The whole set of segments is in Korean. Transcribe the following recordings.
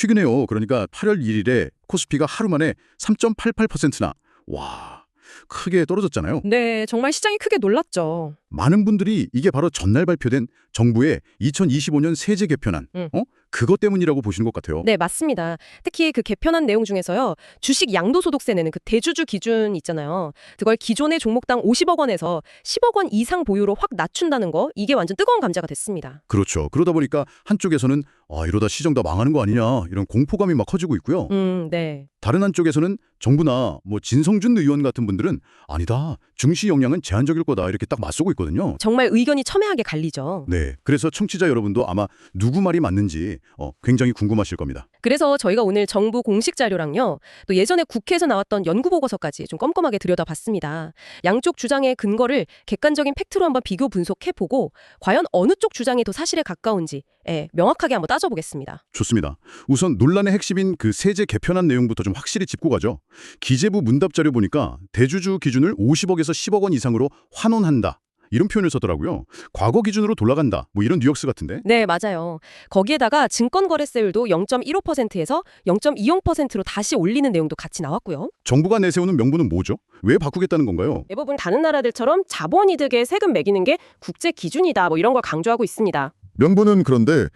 최근에요. 그러니까 8월 1일에 코스피가 하루 만에 3.88%나 와 크게 떨어졌잖아요. 네, 정말 시장이 크게 놀랐죠. 많은 분들이 이게 바로 전날 발표된 정부의 2025년 세제 개편안, 음. 어? 그것 때문이라고 보시는 것 같아요. 네, 맞습니다. 특히 그 개편한 내용 중에서요. 주식 양도소득세 내는 그 대주주 기준 있잖아요. 그걸 기존의 종목당 50억 원에서 10억 원 이상 보유로 확 낮춘다는 거, 이게 완전 뜨거운 감자가 됐습니다. 그렇죠. 그러다 보니까 한쪽에서는 아 이러다 시정 다 망하는 거 아니냐 이런 공포감이 막 커지고 있고요. 음, 네. 다른 한쪽에서는 정부나 뭐 진성준 의원 같은 분들은 아니다 증시 영향은 제한적일 거다 이렇게 딱 맞서고 있거든요. 정말 의견이 첨예하게 갈리죠. 네, 그래서 청취자 여러분도 아마 누구 말이 맞는지 어, 굉장히 궁금하실 겁니다. 그래서 저희가 오늘 정부 공식 자료랑요. 또 예전에 국회에서 나왔던 연구 보고서까지 좀 꼼꼼하게 들여다봤습니다. 양쪽 주장의 근거를 객관적인 팩트로 한번 비교 분석해 보고 과연 어느 쪽 주장이 더 사실에 가까운지 예, 명확하게 한번 따져보겠습니다. 좋습니다. 우선 논란의 핵심인 그 세제 개편안 내용부터 좀 확실히 짚고 가죠. 기재부 문답 자료 보니까 대주주 기준을 50억에서 10억 원 이상으로 환원한다. 이런 표현을 썼더라고요. 과거 기준으로 돌아간다. 뭐 이런 뉘앙스 같은데. 네, 맞아요. 거기에다가 증권거래세율도 0.15%에서 0.20%로 다시 올리는 내용도 같이 나왔고요. 정부가 내세우는 명분은 뭐죠? 왜 바꾸겠다는 건가요? 대부분 다른 나라들처럼 자본이득에 세금 매기는 게 국제 기준이다. 뭐 이런 걸 강조하고 있습니다. 명분은 그런데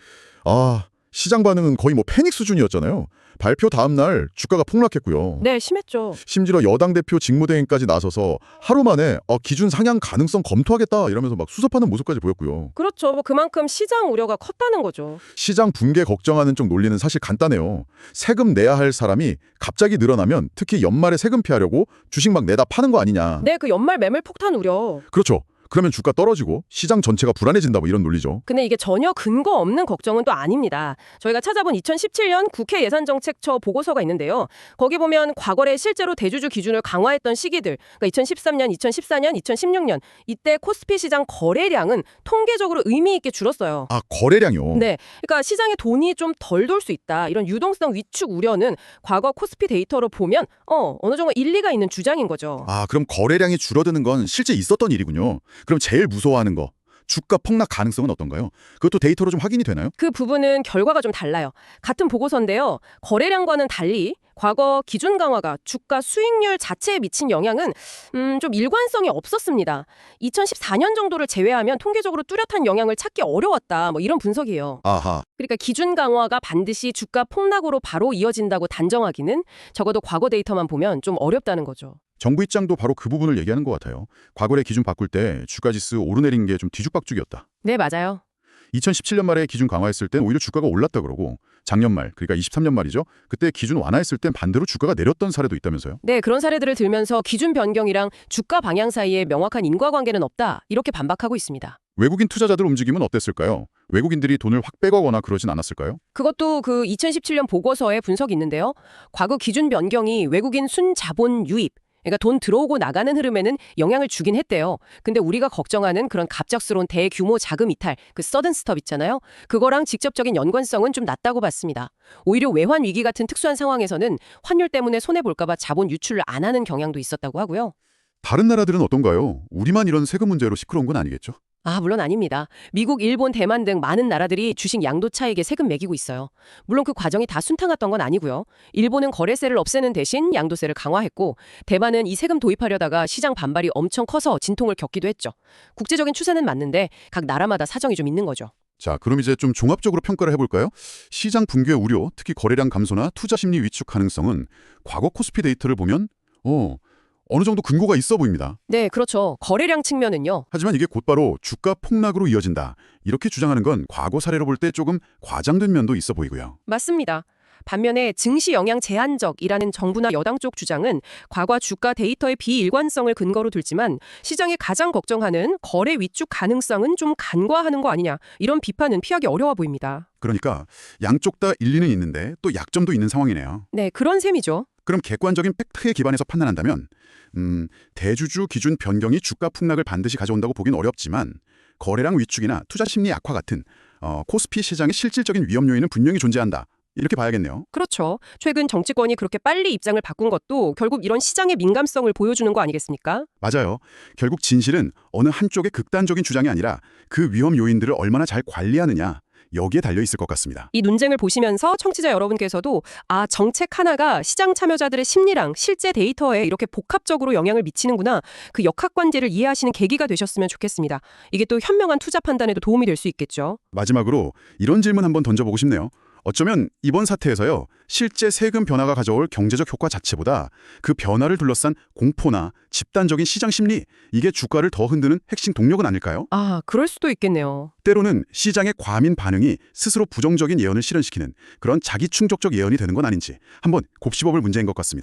아 시장 반응은 거의 뭐 패닉 수준이었잖아요. 발표 다음 날 주가가 폭락했고요. 네, 심했죠. 심지어 여당 대표 직무대행까지 나서서 하루 만에 어, 기준 상향 가능성 검토하겠다 이러면서 막 수습하는 모습까지 보였고요. 그렇죠. 뭐 그만큼 시장 우려가 컸다는 거죠. 시장 붕괴 걱정하는 쪽 논리는 사실 간단해요. 세금 내야 할 사람이 갑자기 늘어나면 특히 연말에 세금 피하려고 주식 막 내다 파는 거 아니냐. 네, 그 연말 매물 폭탄 우려. 그렇죠. 그러면 주가 떨어지고 시장 전체가 불안해진다 뭐 이런 논리죠. 근데 이게 전혀 근거 없는 걱정은 또 아닙니다. 저희가 찾아본 2017년 국회 예산정책처 보고서가 있는데요. 거기 보면 과거에 실제로 대주주 기준을 강화했던 시기들, 그러니까 2013년, 2014년, 2016년 이때 코스피 시장 거래량은 통계적으로 의미 있게 줄었어요. 아 거래량이요. 네, 그러니까 시장에 돈이 좀 덜 돌 수 있다. 이런 유동성 위축 우려는 과거 코스피 데이터로 보면 어 어느 정도 일리가 있는 주장인 거죠. 아, 그럼 거래량이 줄어드는 건 실제 있었던 일이군요. 그럼 제일 무서워하는 거, 주가 폭락 가능성은 어떤가요? 그것도 데이터로 좀 확인이 되나요? 그 부분은 결과가 좀 달라요. 같은 보고서인데요. 거래량과는 달리 과거 기준 강화가 주가 수익률 자체에 미친 영향은 음, 좀 일관성이 없었습니다. 2014년 정도를 제외하면 통계적으로 뚜렷한 영향을 찾기 어려웠다. 뭐 이런 분석이에요. 아하. 그러니까 기준 강화가 반드시 주가 폭락으로 바로 이어진다고 단정하기는 적어도 과거 데이터만 보면 좀 어렵다는 거죠. 정부 입장도 바로 그 부분을 얘기하는 것 같아요. 과거의 기준 바꿀 때 주가지수 오르내린 게 좀 뒤죽박죽이었다. 네, 맞아요. 2017년 말에 기준 강화했을 땐 오히려 주가가 올랐다 그러고 작년 말, 그러니까 23년 말이죠. 그때 기준 완화했을 땐 반대로 주가가 내렸던 사례도 있다면서요. 네, 그런 사례들을 들면서 기준 변경이랑 주가 방향 사이에 명확한 인과관계는 없다. 이렇게 반박하고 있습니다. 외국인 투자자들 움직임은 어땠을까요? 외국인들이 돈을 확 빼가거나 그러진 않았을까요? 그것도 그 2017년 보고서에 분석이 있는데요. 과거 기준 변경이 외국인 순자본 유입, 그러니까 돈 들어오고 나가는 흐름에는 영향을 주긴 했대요. 근데 우리가 걱정하는 그런 갑작스러운 대규모 자금 이탈, 그 서든 스톱 있잖아요. 그거랑 직접적인 연관성은 좀 낮다고 봤습니다. 오히려 외환 위기 같은 특수한 상황에서는 환율 때문에 손해 볼까 봐 자본 유출을 안 하는 경향도 있었다고 하고요. 다른 나라들은 어떤가요? 우리만 이런 세금 문제로 시끄러운 건 아니겠죠? 아, 물론 아닙니다. 미국, 일본, 대만 등 많은 나라들이 주식 양도 차익에 세금 매기고 있어요. 물론 그 과정이 다 순탄했던 건 아니고요. 일본은 거래세를 없애는 대신 양도세를 강화했고, 대만은 이 세금 도입하려다가 시장 반발이 엄청 커서 진통을 겪기도 했죠. 국제적인 추세는 맞는데 각 나라마다 사정이 좀 있는 거죠. 자, 그럼 이제 좀 종합적으로 평가를 해볼까요? 시장 붕괴 우려, 특히 거래량 감소나 투자 심리 위축 가능성은 과거 코스피 데이터를 보면 어, 어느 정도 근거가 있어 보입니다. 네, 그렇죠. 거래량 측면은요. 하지만 이게 곧바로 주가 폭락으로 이어진다. 이렇게 주장하는 건 과거 사례로 볼 때 조금 과장된 면도 있어 보이고요. 맞습니다. 반면에 증시 영향 제한적이라는 정부나 여당 쪽 주장은 과거 주가 데이터의 비일관성을 근거로 들지만 시장이 가장 걱정하는 거래 위축 가능성은 좀 간과하는 거 아니냐 이런 비판은 피하기 어려워 보입니다. 그러니까 양쪽 다 일리는 있는데 또 약점도 있는 상황이네요. 네, 그런 셈이죠. 그럼 객관적인 팩트에 기반해서 판단한다면 음, 대주주 기준 변경이 주가 폭락을 반드시 가져온다고 보긴 어렵지만 거래량 위축이나 투자 심리 악화 같은 어, 코스피 시장의 실질적인 위험 요인은 분명히 존재한다. 이렇게 봐야겠네요. 그렇죠. 최근 정치권이 그렇게 빨리 입장을 바꾼 것도 결국 이런 시장의 민감성을 보여주는 거 아니겠습니까? 맞아요. 결국 진실은 어느 한쪽의 극단적인 주장이 아니라 그 위험 요인들을 얼마나 잘 관리하느냐 여기에 달려 있을 것 같습니다. 이 논쟁을 보시면서 청취자 여러분께서도 아 정책 하나가 시장 참여자들의 심리랑 실제 데이터에 이렇게 복합적으로 영향을 미치는구나 그 역학관계를 이해하시는 계기가 되셨으면 좋겠습니다. 이게 또 현명한 투자 판단에도 도움이 될 수 있겠죠. 마지막으로 이런 질문 한번 던져보고 싶네요. 어쩌면 이번 사태에서요, 실제 세금 변화가 가져올 경제적 효과 자체보다 그 변화를 둘러싼 공포나 집단적인 시장 심리, 이게 주가를 더 흔드는 핵심 동력은 아닐까요? 아 그럴 수도 있겠네요. 때로는 시장의 과민 반응이 스스로 부정적인 예언을 실현시키는 그런 자기 충족적 예언이 되는 건 아닌지 한번 곱씹어볼 문제인 것 같습니다.